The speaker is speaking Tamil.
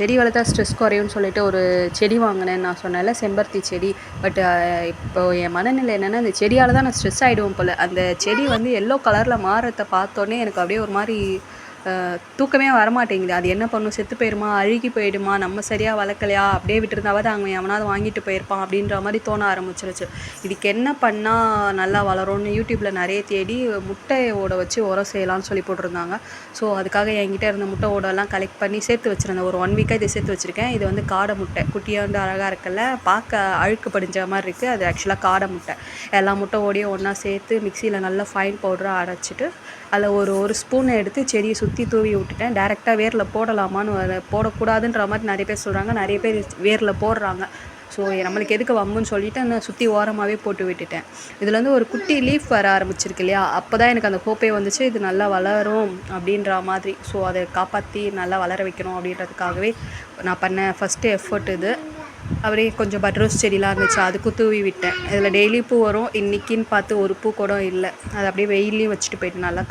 செடி வளர்த்தா ஸ்ட்ரெஸ் குறையும்னு சொல்லிட்டு ஒரு செடி வாங்கினேன் நான் சொன்னேன்ல செம்பருத்தி செடி. பட் இப்போ என் மனநிலை என்னென்னா அந்த செடியால் தான் நான் ஸ்ட்ரெஸ் ஆகிடுவேன் போல். அந்த செடி வந்து எல்லோ கலரில் மாறுறத பார்த்தோன்னே எனக்கு அப்படியே ஒரு மாதிரி தூக்கமே வரமாட்டேங்குது. அது என்ன பண்ணும்? செத்து போயிடுமா அழுகி போயிடுமா? நம்ம சரியாக வளர்க்கலையா? அப்படியே விட்டுருந்தாவது அவங்க எவனாவது வாங்கிட்டு போயிருப்பான் அப்படின்ற மாதிரி தோண ஆரம்பிச்சிருச்சு. இதுக்கு என்ன பண்ணால் நல்லா வளரும்னு யூடியூப்பில் நிறைய தேடி முட்டையோட வச்சு உரம் செய்யலாம்னு சொல்லி போட்டிருந்தாங்க. ஸோ அதுக்காக என்கிட்ட இருந்த முட்டை ஓடெல்லாம் கலெக்ட் பண்ணி சேர்த்து வச்சுருந்தேன். ஒரு ஒன் வீக்காக இதை சேர்த்து வச்சுருக்கேன். இது வந்து காடை முட்டை. குட்டியாக வந்து அழகாக இருக்கல பார்க்க அழுக்கு படிஞ்ச மாதிரி இருக்குது அது ஆக்சுவலாக காடை முட்டை. எல்லா முட்டை ஓடியும் ஒன்றா சேர்த்து மிக்சியில் நல்லா ஃபைன் பவுடராக அரைச்சிட்டு அதில் ஒரு ஒரு ஸ்பூனை எடுத்து செடியை சுற்றி சுற்றி தூவி விட்டுட்டேன். டேரெக்டாக வேரில் போடலாமான்னு போடக்கூடாதுன்ற மாதிரி நிறைய பேர் சொல்கிறாங்க நிறைய பேர் வேரில் போடுறாங்க. ஸோ நம்மளுக்கு எதுக்கு வம்புன்னு சொல்லிட்டு நான் சுற்றி ஓரமாகவே போட்டு விட்டுட்டேன். இதில் வந்து ஒரு குட்டி லீஃப் வர ஆரம்பிச்சிருக்கு இல்லையா? அப்போ தான் எனக்கு அந்த கோப்பையை வந்துச்சு. இது நல்லா வளரும் அப்படின்ற மாதிரி. ஸோ அதை காப்பாற்றி நல்லா வளர வைக்கணும் அப்படின்றதுக்காகவே நான் பண்ண ஃபஸ்ட்டு எஃபர்ட் இது. அப்படியே கொஞ்சம் பட்ரோஸ் செடிலாம் இருந்துச்சு. அதுக்கும் தூவி விட்டேன். இதில் டெய்லி பூ வரும். இன்றைக்கின்னு பார்த்து ஒரு பூ கூட இல்லை. அது அப்படியே வெயிலையும் வச்சுட்டு போயிட்டு நல்லா